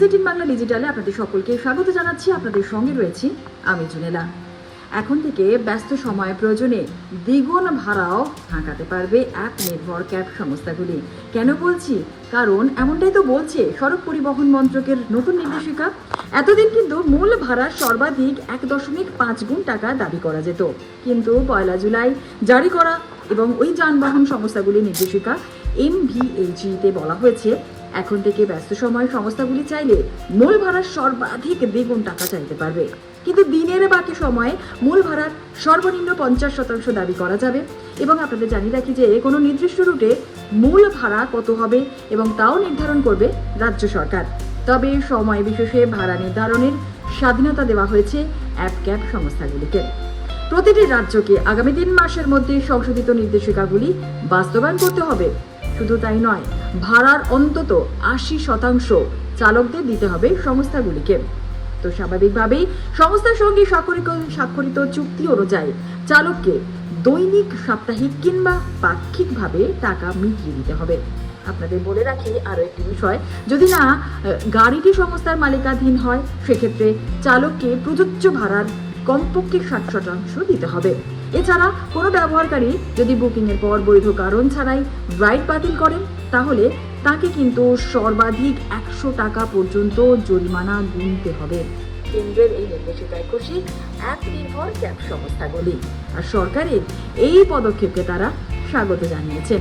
News Bangla ডিজিটালে আপনাদের সকলকে স্বাগত জানাচ্ছি। আপনাদের সঙ্গে রয়েছি আমি জুনেলা। এখন থেকে ব্যস্ত সময় প্রয়োজনে দ্বিগুণ ভাড়াও হাঁকাতে পারবে অ্যাপ নির্ভর ক্যাব সংস্থাগুলি। কেন বলছি? কারণ এমনটাই তো বলছে সড়ক পরিবহন মন্ত্রকের নতুন নির্দেশিকা। এতদিন কিন্তু মূল ভাড়া সর্বাধিক এক দশমিক পাঁচ গুণ টাকা দাবি করা যেত। কিন্তু পয়লা জুলাই জারি করা এবং ওই যানবাহন সংস্থাগুলির নির্দেশিকা এমভিএজিতে বলা হয়েছে এখন থেকে ব্যস্ত সময় সংস্থাগুলি চাইলে মূল ভাড়ার সর্বাধিক দ্বিগুণ টাকা চাইতে পারবে। কিন্তু দিনের বাকি সময়ে মূল ভাড়ার সর্বনিম্ন পঞ্চাশ শতাংশ দাবি করা যাবে এবং আপনাদের জানিয়ে রাখি যে কোনো নির্দিষ্ট রুটে মূল ভাড়া কত হবে এবং তাও নির্ধারণ করবে রাজ্য সরকার। তবে সময় বিশেষে ভাড়া নির্ধারণের স্বাধীনতা দেওয়া হয়েছে অ্যাপ ক্যাব সংস্থাগুলিকে। প্রতিটি রাজ্যকে আগামী তিন মাসের মধ্যে সংশোধিত নির্দেশিকাগুলি বাস্তবায়ন করতে হবে। শুধু তাই নয়, ভাড়ার অন্তত আশি শতাংশ চালকদের দিতে হবে সংস্থাগুলিকে। তো স্বাভাবিকভাবেই সংস্থার সঙ্গে স্বাক্ষরিত স্বাক্ষরিত চুক্তি অনুযায়ী চালককে দৈনিক, সাপ্তাহিক কিংবা পাক্ষিকভাবে টাকা মিটিয়ে দিতে হবে। আপনাদের বলে রাখি আরও একটি বিষয়, যদি না গাড়িটি সংস্থার মালিকাধীন হয়, সেক্ষেত্রে চালককে প্রযোজ্য ভাড়ার কমপক্ষে ষাট শতাংশ দিতে হবে। এছাড়া কোনো ব্যবহারকারী যদি বুকিংয়ের পর বৈধ কারণ ছাড়াই রাইড বাতিল করেন, তাহলে তাকে কিন্তু সর্বাধিক একশো টাকা পর্যন্ত জরিমানা গুনতে হবে। কেন্দ্রের এই নির্দেশিকায় খুশি অ্যাপ নির্ভর ক্যাব সংস্থাগুলি। আর সরকারের এই পদক্ষেপকে তারা স্বাগত জানিয়েছেন।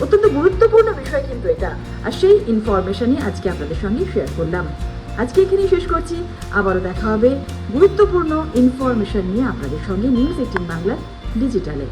অত্যন্ত গুরুত্বপূর্ণ বিষয় কিন্তু এটা। আর সেই ইনফরমেশনই আজকে আপনাদের সঙ্গে শেয়ার করলাম। আজকে এখানেই শেষ করছি। আবারও দেখা হবে গুরুত্বপূর্ণ ইনফরমেশন নিয়ে আপনাদের সঙ্গে নিউজ এইটিন বাংলা ডিজিটালে